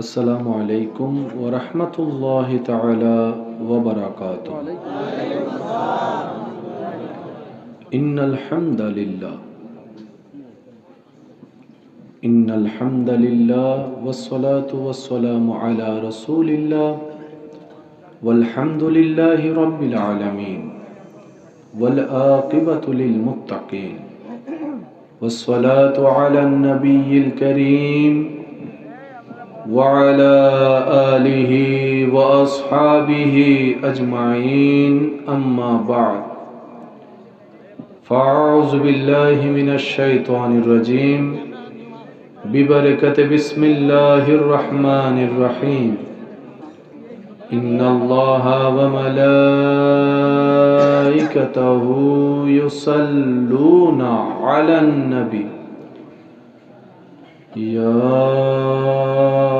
السلام عليكم ورحمة الله تعالى وبركاته. إن الحمد لله. إن الحمد لله والصلاة والسلام على رسول الله والحمد لله رب العالمين والآقبة للمتقين والصلاة على النبي الكريم وعلى آله وأصحابه أجمعين. أما بعد فأعوذ بالله من الشيطان الرجيم. ببركة بسم الله الرحمن الرحيم. إن الله وملائكته يصلون على النبي. يا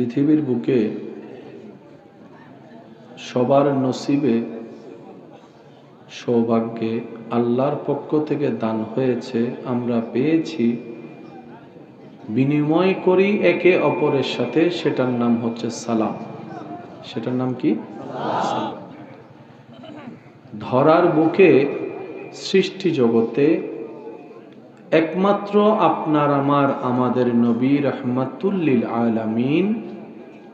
পৃথিবীর বুকে সবার নসিবে সৌভাগ্যে আল্লাহর পক্ষ থেকে দান হয়েছে। আমরা পেয়েছি। বিনিময় করি একে অপরের সাথে, সেটার নাম হচ্ছে সালাম। সেটার নাম কি? ধরার বুকে সৃষ্টি জগতে একমাত্র আপনার, আমার, আমাদের নবী রহমাতুল্লিল আলামিন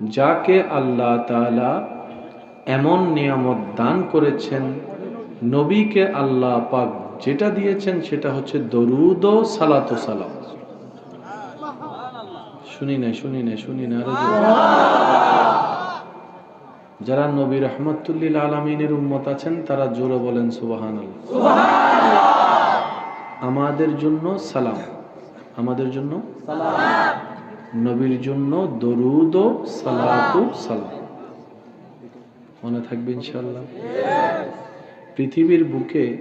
যাকে আল্লাহ তাআলা এমন নিয়ামত দান করেছেন নবীকে আল্লাহ পাক যেটা দিয়েছেন সেটা হচ্ছে দরুদ ও সালাত সালাম। শুনি নাই শুনি নাই শুনি না যারা নবী রহমতুল্লিল আলমিনের উম্মত আছেন তারা জোরে বলেন সুবাহান আমাদের জন্য সালাম। আমাদের জন্য? নবীর জন্য দরুদ ও সালাতু সালাম। মনে থাকবে ইনশাল্লাহ পৃথিবীর বুকে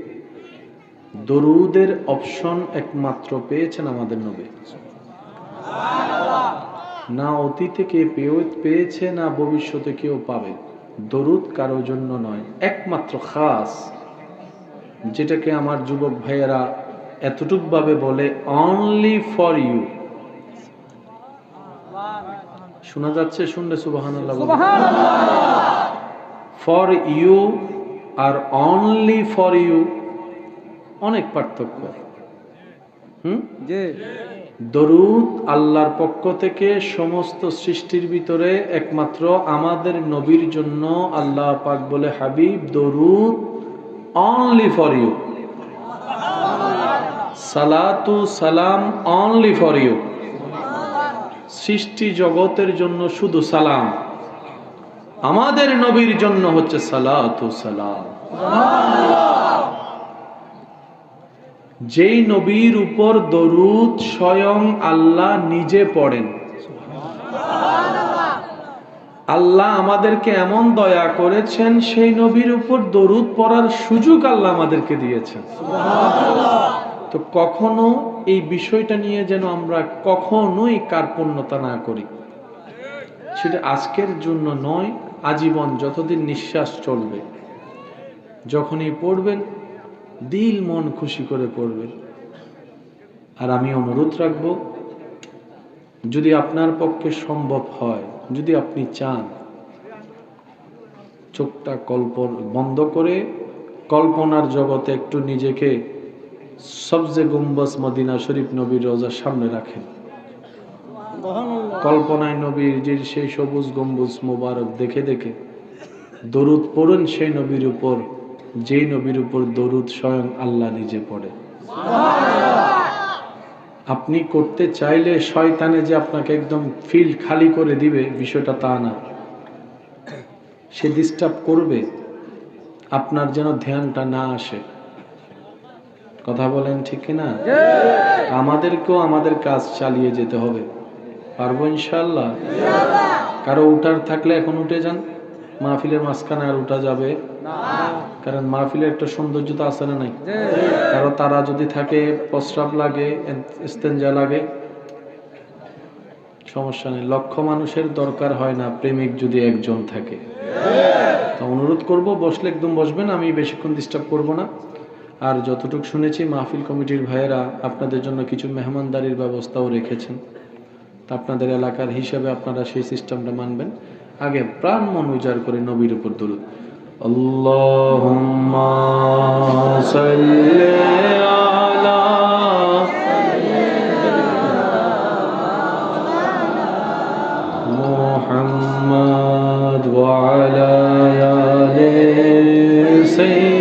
দরুদের অপশন একমাত্র পেয়েছেন আমাদের নবী। না অতীতে কে পেয়ে- পেয়েছে না ভবিষ্যতে কেউ পাবে। দরুদ কারোর জন্য নয় একমাত্র খাস। যেটাকে আমার যুবক ভাইয়েরা এতটুক ভাবে বলে অনলি ফর ইউ শোনা যাচ্ছে শুনলে সুবাহান for you R only for you অনেক পার্থক্য। হুম? দরুদ আল্লাহর পক্ষ থেকে সমস্ত সৃষ্টির ভিতরে একমাত্র আমাদের নবীর জন্য আল্লাহ পাক বলে হাবিব দরুদ অনলি ফর ইউ সালাতু সালাম অনলি ফর ইউ সৃষ্টি জগতের জন্য শুধু সালাম। আমাদের নবীর জন্য হচ্ছে সালাতু সালাম। যেই নবীর উপর দরুদ স্বয়ং আল্লাহ নিজে পড়েন। আল্লাহ আমাদেরকে এমন দয়া করেছেন, সেই নবীর উপর দরুদ পড়ার সুযোগ আল্লাহ আমাদেরকে দিয়েছেন। তো কখনো এই বিষয়টা নিয়ে যেন আমরা কখনোই কার্পণ্যতা না করি। সেটা আজকের জন্য নয়, আজীবন যতদিন নিঃশ্বাস চলবে, যখনই পড়বেন, দিল মন খুশি করে পড়বেন। আর আমি অনুরোধ রাখব, যদি আপনার পক্ষে সম্ভব হয়, যদি আপনি চান, চোখটা কল্পন বন্ধ করে কল্পনার জগতে একটু নিজেকে সবজে গুম্বাস মদিনা শরীফ নবীর রোজার সামনে রাখেন। কল্পনায় নবীর যে সেই সবুজ গম্বুজ মোবারক দেখে দেখে দরুদ পড়ুন সেই নবীর উপর, যেই নবীর উপর দরুদ স্বয়ং আল্লাহ নিজে পড়ে। আপনি করতে চাইলে শয়তানে যে আপনাকে একদম ফিল্ড খালি করে দিবে, বিষয়টা তা না। সে ডিস্টার্ব করবে, আপনার যেন ধ্যানটা না আসে। কথা বলেন ঠিক না আমাদেরকেও আমাদের কাজ চালিয়ে যেতে হবে। পারব ইনশাল্লাহ কারও উঠার থাকলে এখন উঠে যান। মাহফিলের মাঝখানে আর উঠা যাবে। কারণ মাহফিলের একটা সৌন্দর্য তো আছে না নাই? কারও তারা যদি থাকে প্রস্রাব লাগে ইস্তেঞ্জা লাগে সমস্যা নেই। লক্ষ মানুষের দরকার হয় না প্রেমিক যদি একজন থাকে। তো অনুরোধ করব বসলে একদম বসবেন আমি বেশিক্ষণ ডিস্টার্ব করব না। আর যতটুকু শুনেছি মাহফিল কমিটির ভাইয়েরা আপনাদের জন্য কিছু মেহমানদারির ব্যবস্থাও রেখেছেন তা আপনাদের এলাকার হিসাবে আপনারা সেই সিস্টেমটা মানবেন আগে প্রাণ মন উজাড় করে নবীর উপর দরুদ আল্লাহুম্মা সাল্লি আলা محمد وعلى آل سيدنا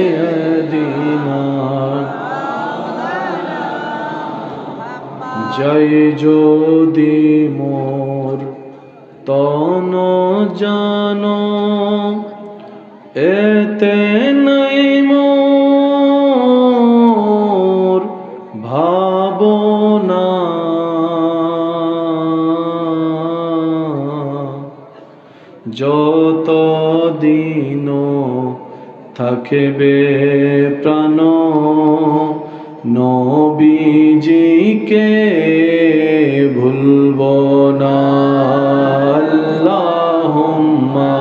জয় যদি মোর তন জান এতে নাই মোর ভাবনা। যত দিন থাকবে ভুলব না আল্লাহুম্মা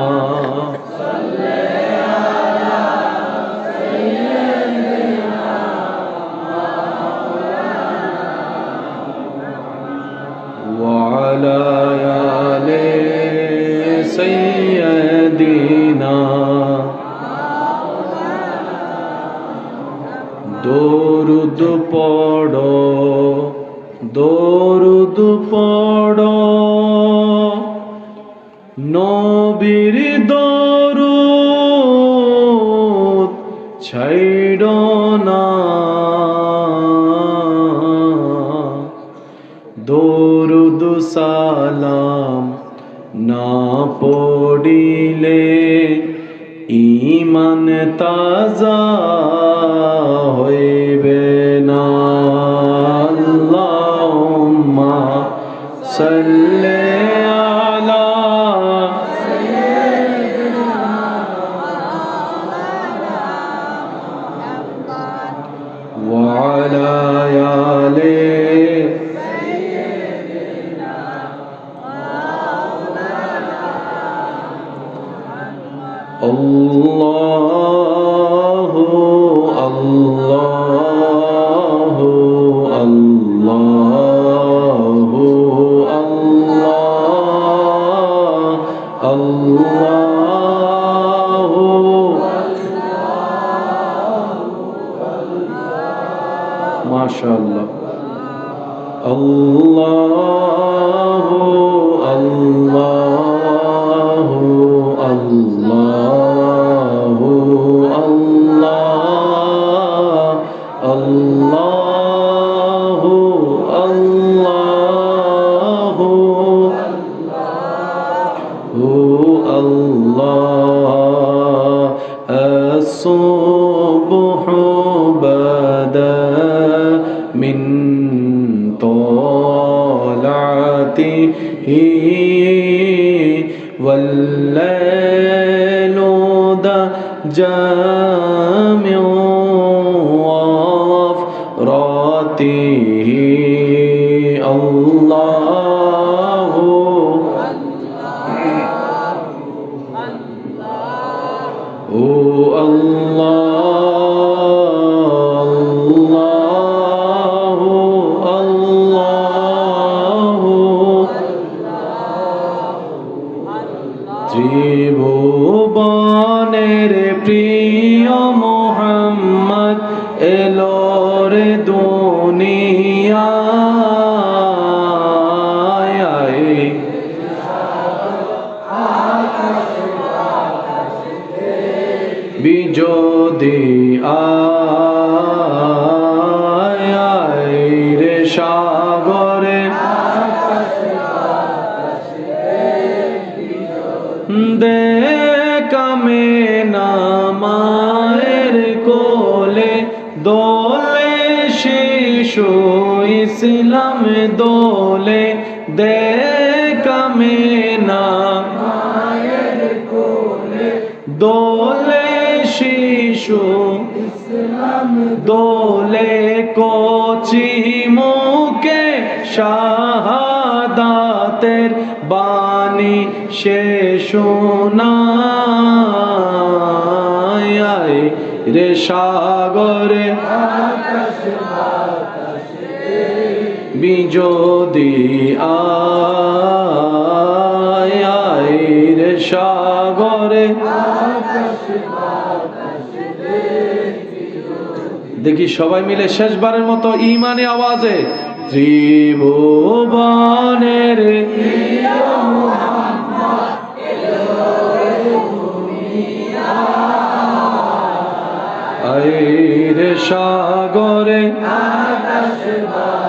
وعلى آل سيدنا দরুদ পড়ো দরুদ পড়ো। নবীর দরুদ ছাইড় না। দরুদ সালাম না পড়িলে ইমান তাজা হইবে। وسلم بدا من طلعته والليل ده جامع দোলে শিশু দোলে কচি মুখে শাহাদাতের বাণী সে শোনায় রে সাগরে। বিজোদি রে সাগরে। দেখি সবাই মিলে শেষবারের মতো ইমানে আওয়াজে ত্রিভুবনের সাগরে। বিজোদি